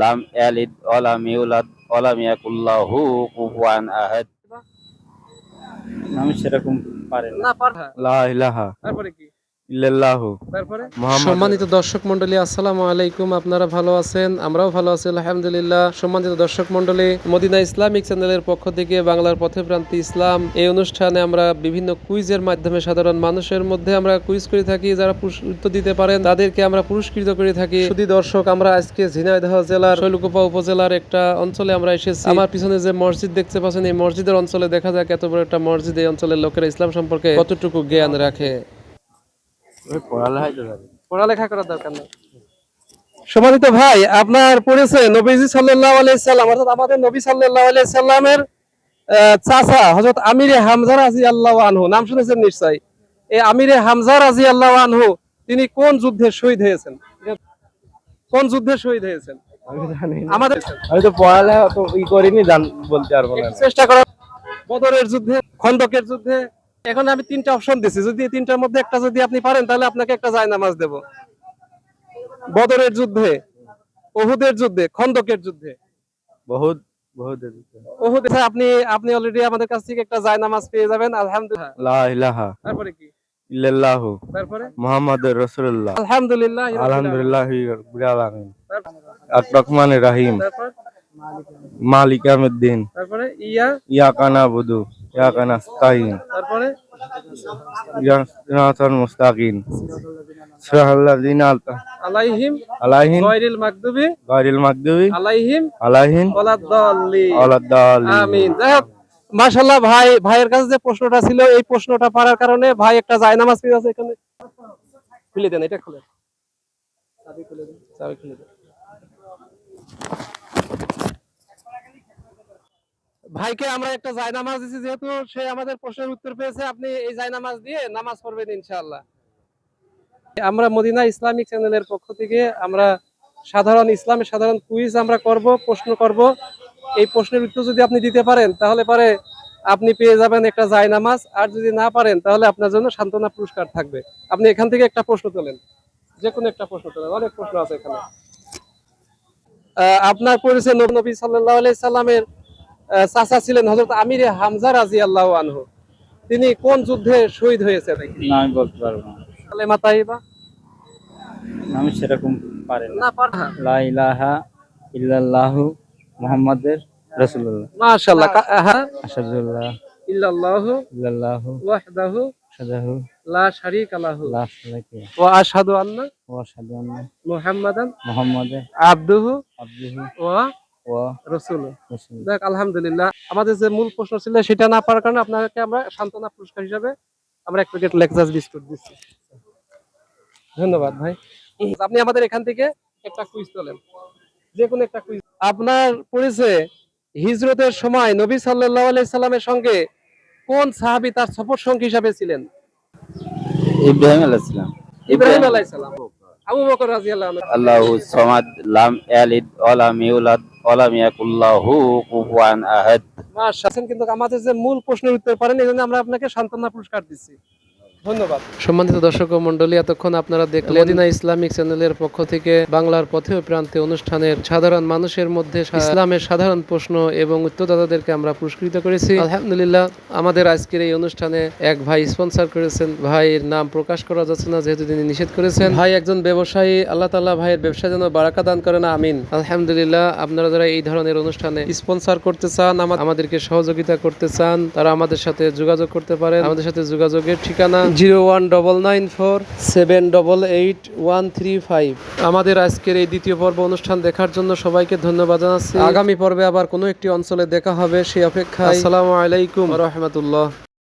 লাম ইয়ালিদ ওয়ালাম ইউলাদ ওয়ালাম ইয়াকুল্লাহু কুফুয়ান আহাদ আমি সেরকম পারি না। লা ইলাহা। তারপরে কি? সম্মানিত দর্শক মন্ডলী আসসালামু আলাইকুম আপনারা ভালো আছেন? আমরাও ভালো আছি আলহামদুলিল্লাহ। সম্মানিত দর্শক মন্ডলী মদিনা ইসলামিক চ্যানেলের পক্ষ থেকে বাংলার পথে প্রান্তি ইসলাম। এই অনুষ্ঠানে আমরা বিভিন্ন কুইজের মাধ্যমে সাধারণ মানুষের মধ্যে আমরা কুইজ করে থাকি যারা উত্তর দিতে পারেন তাদেরকে আমরা পুরস্কৃত করে থাকি। শুধু দর্শক আমরা আজকে ঝিনাইদহ জেলার শৈলকুপা উপজেলার একটা অঞ্চলে আমরা এসেছি। আমার পিছনে যে মসজিদ দেখতে পাচ্ছেন এই মসজিদের অঞ্চলে দেখা যাক এত বড় একটা মসজিদ এই অঞ্চলের লোকেরা ইসলাম সম্পর্কে কতটুকু জ্ঞান রাখে ওই পড়ালেখাই তো জানি পড়ালেখা করার দরকার নেই। সম্মানিত ভাই আপনার পড়েছে নবীজি সাল্লাল্লাহু আলাইহি সাল্লাম অর্থাৎ আমাদের নবী সাল্লাল্লাহু আলাইহি সাল্লামের আহ, চাচা হযরত আমিরে হামজা রাদিয়াল্লাহু আনহু নাম শুনেছেন নিশ্চয়ই? এই আমিরে হামজা রাদিয়াল্লাহু আনহু তিনি কোন যুদ্ধে শহীদ হয়েছেন? কোন যুদ্ধে শহীদ হয়েছেন? আমাদের আমি তো পড়ালেখা তো ই করিনি জান বলতে পারব না। চেষ্টা করা বদরের যুদ্ধে খন্দকের যুদ্ধে এখন আমি তিনটা অপশন দিচ্ছি যদি তিনটার মধ্যে একটা যদি আপনি পারেন তাহলে আপনাকে একটা জায়নামাজ দেব। বদরের যুদ্ধে ওহুদের যুদ্ধে খন্দকের যুদ্ধে। বহুত ওহুদ আপনি আপনি অলরেডি আমাদের কাছ থেকে একটা জায়নামাজ পেয়ে যাবেন আলহামদুলিল্লাহ। লা ইলাহা। তারপরে কি? ইল্লাল্লাহু। তারপরে? মুহাম্মাদুর রাসূলুল্লাহ। আলহামদুলিল্লাহ আলহামদুলিল্লাহ রাব্বিল আলামিন। আর রহমানির রহিম। মালিক ইয়াউমিদ্দিন। তারপরে? ইয়া ইয়াকা নাবুদু ইয়াকা নাস্তাইন তারপরে? সিরাতাল মুস্তাকিম সিরাতাল্লাযিনা আলাইহিম। আলাইহিম। গয়রিল মাকদুবি গায়রিল মাগদুবি। আলাইহিম। আলাইহিম। ওয়ালাদ-দাল্লিন। আমিন। হোক ভাই ভাইয়ের কাছে যে প্রশ্নটা ছিল এই প্রশ্নটা পারার কারণে ভাই একটা জায়নামাজ পেয়ে আছে এখানে। খুলে দেন এটা খুলে চাবি খুলে দেন চাবি খুলে দেন। ভাইকে আমরা একটা জায়নামাজ দিছি যেহেতু সে আমাদের প্রশ্নের উত্তর পেয়েছে আপনি এই জায়নামাজ দিয়ে নামাজ পড়বেন ইনশাআল্লাহ। আমরা মদিনা ইসলামিক চ্যানেলের পক্ষ থেকে আমরা সাধারণ ইসলামের সাধারণ কুইজ আমরা করব প্রশ্ন করব। এই প্রশ্নের উত্তর যদি আপনি দিতে পারেন তাহলে পরে আপনি পেয়ে যাবেন একটা জায়নামাজ আর যদি না পারেন তাহলে আপনার জন্য সান্ত্বনা পুরস্কার থাকবে। আপনি এখান থেকে একটা প্রশ্ন তোলেন। যে কোনো একটা প্রশ্ন তোলেন অনেক প্রশ্ন আছে এখানে। আপনার পরিচয় নবী নবী সাল্লাল্লাহু আলাইহি সাল্লামের আহ, চাচা ছিলেন হযরত আমিরে হামজা রাদিয়াল্লাহু আনহু। তিনি কোন যুদ্ধে শহীদ হয়েছে নাকি? না আমি বলতে পারব না। কালেমা তাইবা? আমি সেরকম পারি না। না লা ইলাহা ইল্লাল্লাহু মুহাম্মাদের রাসূলুল্লাহ। মাশাআল্লাহ হ্যাঁ। আশহাদুল্লাহ। ইল্লাল্লাহু ইল্লাল্লাহু ওয়াহদাহু সাদাহু লা শারীকা লাহু। লা শারিকা। ওয়া আশহাদু আন্না ওয়া আশহাদু আন্না মুহাম্মাদান মুহাম্মাদের আবদুহু আবদুহু। ওয়া আলহামদুলিল্লাহ। আমাদের যে মূল প্রশ্ন ছিল সেটা না পারার কারণে আপনাকে আমরা সান্ত্বনা পুরস্কার হিসাবে আমরা এক প্যাকেট লেকচার বিস্কুট দিচ্ছি। ধন্যবাদ ভাই। আপনি আমাদের এখান থেকে একটা কুইজ তোলেন। যে কোনো একটা কুইজ আপনার পরিচয় হিজরতের সময় নবী সাল্লাল্লাহু আলাইহি সাল্লামের সঙ্গে কোন সাহাবী তার সফর সঙ্গী হিসাবে ছিলেন? ইব্রাহিম আলাইহিস সালাম। ইব্রাহিম। আলাইহিস সালাম। আবু বকর রাদিয়াল্লাহু আনহু। আল্লাহু সামাদ লাম ইয়ালিদ ওয়া লাম ইউলাদ। ওয়া ইয়াকুল্লাহু কুফুয়ান আহাদ। মাশাআল্লাহ। কিন্তু আমাদের যে মূল প্রশ্নের উত্তর পারেন, এই জন্য আমরা আপনাকে সান্ত্বনা পুরস্কার দিচ্ছি। ধন্যবাদ। সম্মানিত দর্শক মন্ডলী এতক্ষণ আপনারা দেখলেন মদিনা ইসলামিক চ্যানেলের পক্ষ থেকে বাংলার পথে প্রান্তে অনুষ্ঠানের সাধারণ মানুষের মধ্যে ইসলামের সাধারণ প্রশ্ন এবং উত্তরদাতাদেরকে আমরা পুরস্কৃত করেছি। আলহামদুলিল্লাহ আমাদের আজকের এই অনুষ্ঠানে এক ভাই স্পন্সর করেছেন। ভাইয়ের নাম প্রকাশ করা যাচ্ছে না যেহেতু তিনি নিষেধ করেছেন। ভাই একজন ব্যবসায়ী আল্লাহ তাআলা ভাইয়ের ব্যবসা যেন বারাকা দান করেন আমিন। আলহামদুলিল্লাহ আপনারা যারা এই ধরনের অনুষ্ঠানে স্পন্সর করতে চান আমা- আমাদেরকে সহযোগিতা করতে চান তারা আমাদের সাথে যোগাযোগ করতে পারেন। আমাদের সাথে যোগাযোগের ঠিকানা zero one double nine four seven double eight one three five. আমাদের আজকের এই দ্বিতীয় পর্ব অনুষ্ঠান দেখার জন্য সবাইকে ধন্যবাদ জানাচ্ছি। আগামী পর্বে আবার কোনো একটি অঞ্চলে দেখা হবে সেই অপেক্ষা আসসালামু আলাইকুম রহমতুল্লাহ।